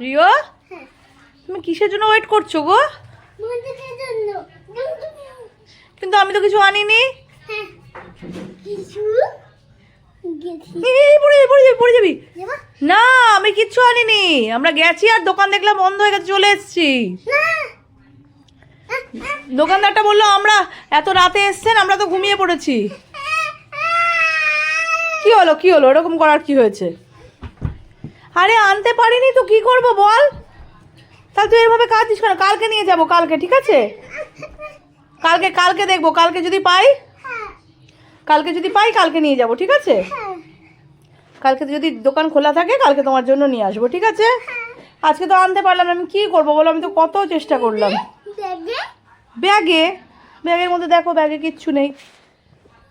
Rio তুমি কিসের জন্য ওয়েট করছ গো? কিন্তু আমি তো কিছু আনিনি। হ্যাঁ। না আমি কিচ্ছু আনিনি। আমরা গেছি আর দোকান দেখলাম বন্ধ হয়ে গেছে চলে এসেছি। দোকানদারটা বলল আমরা এত রাতে এসছেন আমরা তো ঘুমিয়ে পড়েছি। কি হলো কি হলো? এরকম করার কি হয়েছে? আরে আনতে পারিনি তো কি করব বল? তাহলে তুই এভাবে কাজ দিস কেন? কালকে নিয়ে যাব কালকে ঠিক আছে? কালকে কালকে দেখব কালকে যদি পাই কালকে যদি পাই কালকে নিয়ে যাব ঠিক আছে? কালকে যদি দোকান খোলা থাকে কালকে তোমার জন্য নিয়ে আসব ঠিক আছে? আজকে তো আনতে পারলাম আমি কি করব বলো? আমি তো কত চেষ্টা করলাম। ব্যাগে? ব্যাগে? ব্যাগের মধ্যে দেখো ব্যাগে কিচ্ছু নেই।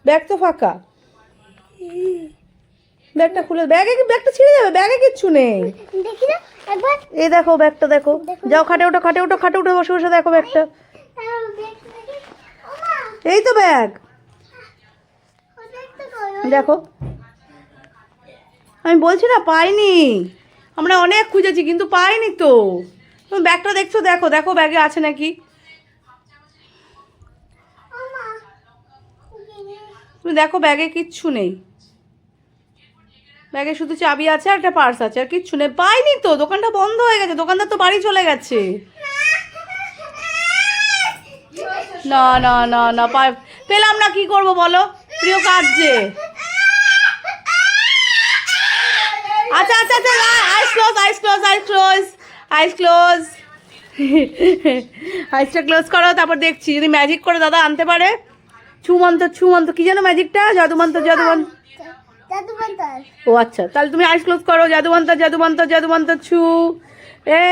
ব্যাগ তো ফাঁকা। ব্যাগটা খুলে ব্যাগে ব্যাগটা ছিঁড়ে যাবে? ব্যাগে কিচ্ছু নেই। দেখি না একবার। এই দেখো ব্যাগটা দেখো। যাও খাটে ওঠো খাটে ওঠো খাটে উঠে বসে বসে দেখো ব্যাগটা। এই তো ব্যাগ। দেখো। আমি বলছি না পাইনি। আমরা অনেক খুঁজেছি কিন্তু পাইনি তো। তুমি ব্যাগটা দেখছ? দেখো দেখো ব্যাগে আছে নাকি। তুমি দেখো ব্যাগে কিচ্ছু নেই। ব্যাগে শুধু চাবি আছে আর একটা পার্স আছে, আর কিচ্ছু নেই। পাইনি তো, দোকানটা বন্ধ হয়ে গেছে, দোকানদার তো বাড়ি চলে গেছে। না না না না পেলাম না, কি করব বলো? প্রিয় কাজে আচ্ছা আচ্ছা আচ্ছা eyes close eyes close eyes close eyes close আইসটা close করো, তারপর দেখছি, যদি ম্যাজিক করে দাদা আনতে পারে। ছুমন্ত ছুমন্ত কি যেন ম্যাজিকটা জাদুমন্ত জাদুমন্ত। ও আচ্ছা তাহলে তুমি আইস ক্লোজ করো জাদুমন্ত জাদুমন্ত জাদুমন্ত ছু।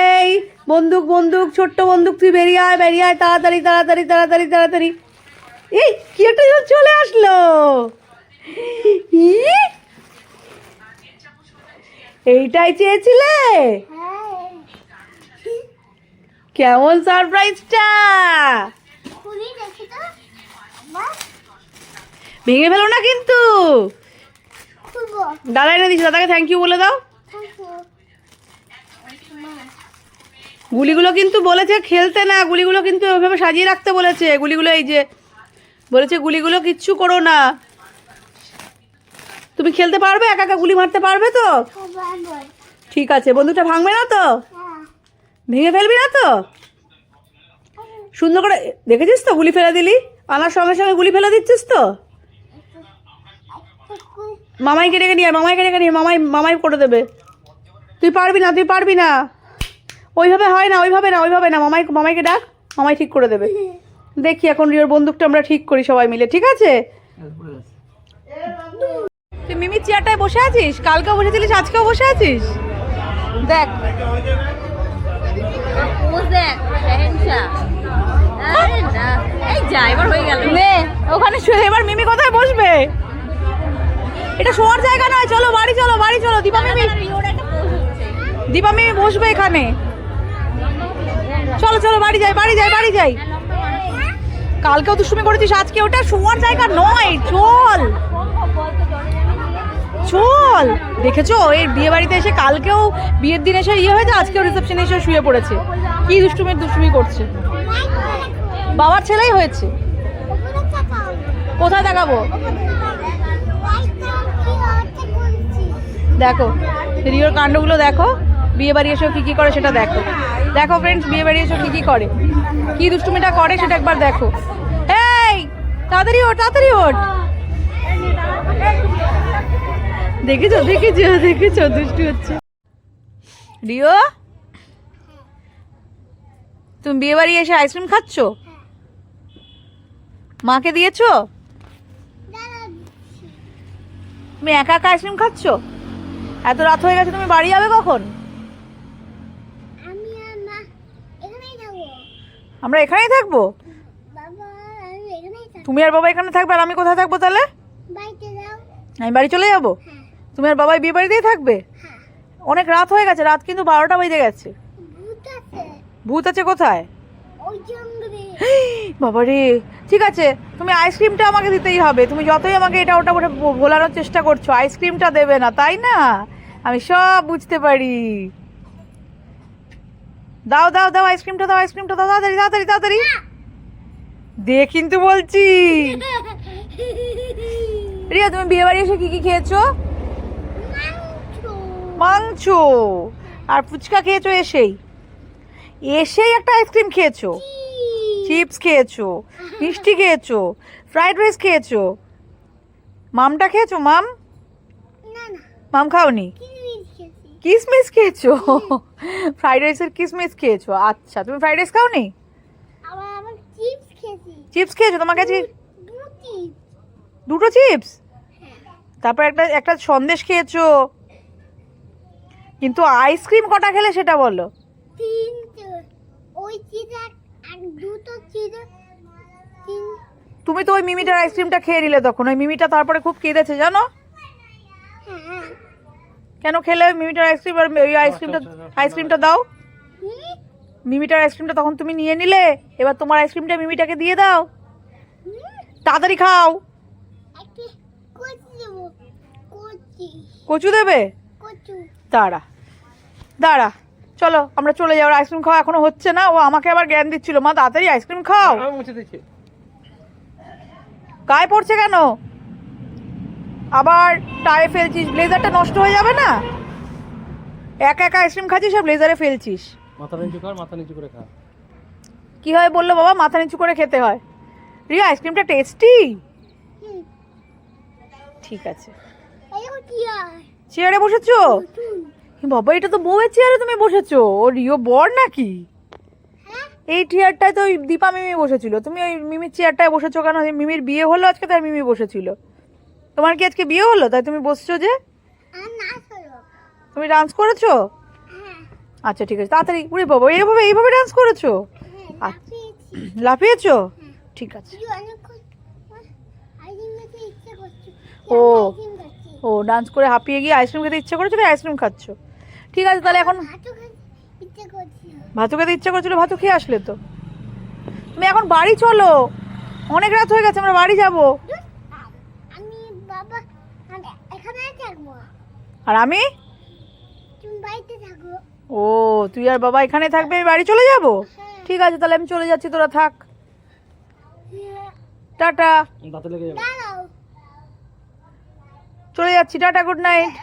এই বন্দুক বন্দুক ছোট্ট বন্দুক তুই বেরিয়ে আয় বেরিয়ে আয় তাড়াতাড়ি তাড়াতাড়ি তাড়াতাড়ি তাড়াতাড়ি। এই কি একটা চলে আসলো। এইটাই চেয়েছিলে? কেমন সারপ্রাইজটা? ভেঙে ফেলো না কিন্তু। দাদা এনে দিচ্ছে দাদাকে থ্যাংক ইউ বলে দাও। গুলিগুলো কিন্তু বলেছে খেলতে না গুলিগুলো কিন্তু ওইভাবে সাজিয়ে রাখতে বলেছে। গুলিগুলো এই যে বলেছে গুলিগুলো কিচ্ছু করো না। তুমি খেলতে পারবে? একা একা গুলি মারতে পারবে তো? ঠিক আছে বন্দুকটা ভাঙবে না তো? হ্যাঁ। ভেঙে ফেলবি না তো? সুন্দর করে দেখেছিস তো গুলি ফেলে দিলি? আনার সঙ্গে সঙ্গে গুলি ফেলে দিচ্ছিস তো? মামাইকে ডেকে নিয়ে মামাইকে ডেকে নিয়ে মামাই মামাই করে দেবে তুই পারবি না তুই পারবি না ওইভাবে হয় না ওইভাবে না ওইভাবে না মামাই মামাইকে ডাক মামাই ঠিক করে দেবে দেখি এখন রিওর বন্দুকটা আমরা ঠিক করি সবাই মিলে ঠিক আছে তুই মিমি চেয়ারটায় বসে আছিস কালকেও বসেছিলিস আজকেও বসে আছিস দেখ হয়ে ওখানে শুয়ে এবার মিমি কোথায় বসবে এটা শোয়ার জায়গা নয় চলো বাড়ি চলো বাড়ি চলো দীপা মিমি দীপা বসবে এখানে। চলো চলো বাড়ি যাই বাড়ি যাই বাড়ি যাই। কালকেও দুষ্টুমি করেছিস আজকে ওটা শোয়ার জায়গা নয় চল। চল। দেখেছ এর বিয়ে বাড়িতে এসে কালকেও বিয়ের দিন এসে ইয়ে হয়েছে আজকেও রিসেপশনে এসে শুয়ে পড়েছে। কি দুষ্টুমির দুষ্টুমি করছে? বাবার ছেলেই হয়েছে। কোথায় দেখাবো? দেখো, রিওর কাণ্ডগুলো দেখো বিয়ে বাড়ি এসেও কী কী করে সেটা দেখো। দেখো ফ্রেন্ডস বিয়ে বাড়ি এসেও কী কী করে। কী দুষ্টুমিটা করে সেটা একবার দেখো। এই, তাড়াতাড়ি ওঠ তাড়াতাড়ি ওঠ। দেখেছ দেখেছ দেখেছ, দুষ্টু হচ্ছে। রিও? তুমি বিয়ে বাড়ি এসে আইসক্রিম খাচ্ছ? মাকে দিয়েছ? তুমি একা একা আইসক্রিম খাচ্ছ? এত রাত হয়ে গেছে তুমি বাড়ি যাবে কখন? আমরা এখানেই থাকব? তুমি আর বাবা এখানে থাকবে আর আমি কোথায় থাকব তাহলে? আমি বাড়ি চলে যাব? হ্যাঁ। তুমি আর বাবাই বিয়ে বাড়িতেই থাকবে? হ্যাঁ। অনেক রাত হয়ে গেছে রাত কিন্তু বারোটা বেজে গেছে। ভূত আছে। ভূত আছে কোথায়? বাবা রে ঠিক আছে, তুমি আইসক্রিমটা আমাকে দিতেই হবে। তুমি যতই আমাকে এটা ওটা ওটা ভোলানোর চেষ্টা করছ, আইসক্রিমটা দেবে না, তাই না? আমি সব বুঝতে পারি। দাও দাও দাও, আইসক্রিমটা দাও আইসক্রিমটা দাও, তাড়াতাড়ি তাড়াতাড়ি তাড়াতাড়ি। দে কিন্তু বলছি। রিয়া, তুমি বিয়ে বাড়ি এসে কি কি খেয়েছো? মাংস। আর ফুচকা খেয়েছো এসেই। এসেই একটা আইসক্রিম খেয়েছো? চিপস খেয়েছো মিষ্টি খেয়েছো ফ্রাইড রাইস খেয়েছো। মামটা খেয়েছো মাম? মাম খাওনি? কিসমিস খেয়েছো। ফ্রাইড রাইসের কিসমিস খেয়েছো। আচ্ছা তুমি ফ্রাইড রাইস খাওনি? চিপস খেয়েছো। দু চিপস। দুটো চিপস? তারপর একটা একটা সন্দেশ খেয়েছো। কিন্তু আইসক্রিম কটা খেলে সেটা বলো। তিনটে ওই চিজ আর আর দুটো চিজ তিন তুমি তো ওই মিমিটার আইসক্রিমটা খেয়ে নিলে তখন। ওই মিমিটা তারপরে খুব কেঁদেছে জানো? কেন খেলে ওই মিমিটার আইসক্রিম আর ওই আইসক্রিমটা আইসক্রিমটা দাও। মিমিটার আইসক্রিমটা তখন তুমি নিয়ে নিলে এবার তোমার আইসক্রিমটা মিমিটাকে দিয়ে দাও। তাড়াতাড়ি খাও। কচু। কচু দেবে? কচু। দাঁড়া। দাঁড়া। চলো আমরা চলে যাও আইসক্রিম খাওয়া এখনও হচ্ছে না ও আমাকে আবার জ্ঞান দিচ্ছিল মা তাড়াতাড়ি আইসক্রিম খাও। আমি গায়ে পড়ছে কেন? আবার টায়ে ফেলছিস ব্লেজারটা নষ্ট হয়ে যাবে না? একা একা আইসক্রিম খাচ্ছিস আর ব্লেজারে ফেলছিস। মাথা নিচু কর মাথা নিচু করে খা। কি হয় বলল বাবা? মাথা নিচু করে খেতে হয়। রিয়া আইসক্রিমটা টেস্টি ঠিক আছে। এই ও টিয়ার চেয়ারে বসেছো? বাবা এটা তো বউয়ের চেয়ারে তুমি বসেছো। ও রিও বর নাকি? হ্যাঁ। এই চেয়ারটায় তো ওই দীপা মিমি বসেছিল। তুমি ওই মিমির চেয়ারটায় বসেছো কেন? মিমির বিয়ে হলো আজকে তাই মিমি বসেছিল। তোমার কি আজকে বিয়ে হলো? তাই তুমি বসছো যে? তুমি ডান্স করেছ? হ্যাঁ। আচ্ছা ঠিক আছে। তাড়াতাড়ি উড়ে বাবা এইভাবে এইভাবে ডান্স করেছ? হ্যাঁ লাফিয়েছো। ঠিক আছে। ও। ও ডান্স করে হাঁপিয়ে গিয়ে আইসক্রিম খেতে ইচ্ছে করেছ তাই আইসক্রিম খাচ্ছ? ঠিক আছে তাহলে এখন ভাতু খেতে ইচ্ছা করছিল। ভাতু খেয়ে আসলে তো। তুমি এখন বাড়ি চলো। অনেক রাত হয়ে গেছে আমরা বাড়ি যাব। আমি বাবা এখানে থাকব। আর আমি? তুমি বাড়িতে থাকো। ও তুই আর বাবা এখানে থাকবে আমি বাড়ি চলে যাব? হ্যাঁ। ঠিক আছে তাহলে আমি চলে যাচ্ছি তোরা থাক। হ্যাঁ, টাটা। চলে যাচ্ছি টাটা গুড নাইট।